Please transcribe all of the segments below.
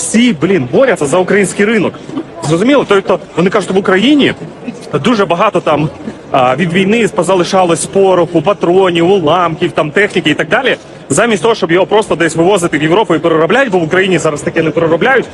всі, блін, борються за український ринок. Зрозуміло? Тобто вони кажуть, в Україні дуже багато там від війни позалишалось пороху, патронів, уламків, там техніки і так далі. Замість того, щоб його просто десь вивозити в Європу і переробляти, бо в Україні зараз таке не переробляють.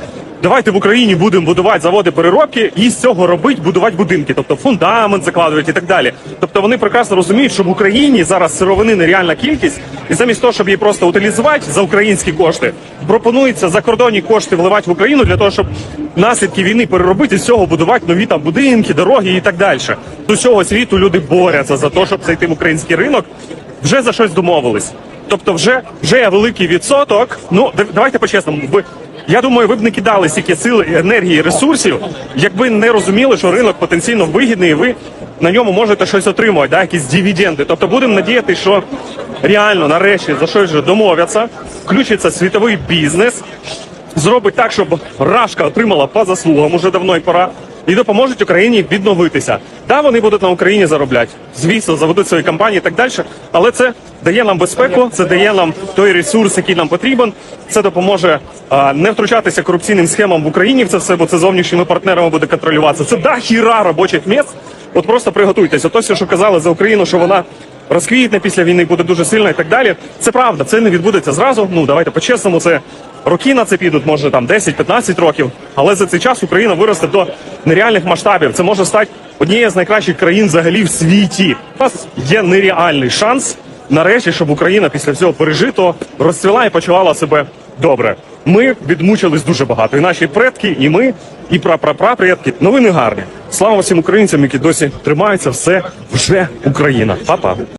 Давайте в Україні будемо будувати заводи переробки і з цього робити, будувати будинки, тобто фундамент закладувати і так далі. Тобто вони прекрасно розуміють, що в Україні зараз сировини нереальна кількість, і замість того, щоб її просто утилізувати за українські кошти, пропонується закордонні кошти вливати в Україну для того, щоб наслідки війни переробити з цього будувати нові там будинки, дороги і так далі. До всього світу люди борються за те, щоб зайти в український ринок. Вже за щось домовились. Тобто, вже вже великий відсоток. Ну давайте по-чесному. Ви я думаю, ви б не кидали стільки сил, енергії, ресурсів, якби не розуміли, що ринок потенційно вигідний, і ви на ньому можете щось отримувати, да, якісь дивіденди. Тобто будемо надіятися, що реально нарешті за щось вже домовляться, включиться світовий бізнес, зробить так, щоб Рашка отримала по заслугам уже давно і пора. І допоможуть Україні відновитися. Да, вони будуть на Україні заробляти. Звісно, заведуть свої компанії і так далі. Але це дає нам безпеку, це дає нам той ресурс, який нам потрібен. Це допоможе а, не втручатися корупційним схемам в Україні. В це все, бо це зовнішніми партнерами буде контролюватися. Це да хіра робочих місць. От просто приготуйтеся. То все, що казали за Україну, що вона розквітне після війни, буде дуже сильна і так далі. Це правда, це не відбудеться зразу. Ну давайте по-чесному, це роки на це підуть, може там 10-15 років. Але за цей час Україна виросте до нереальних масштабів. Це може стати однією з найкращих країн взагалі в світі. У нас є нереальний шанс нарешті, щоб Україна після всього пережитого розцвіла і почувала себе добре. Ми відмучились дуже багато. І наші предки, і ми, і прапрапрапредки. Новини гарні. Слава всім українцям, які досі тримаються. Все вже Україна. Па-па.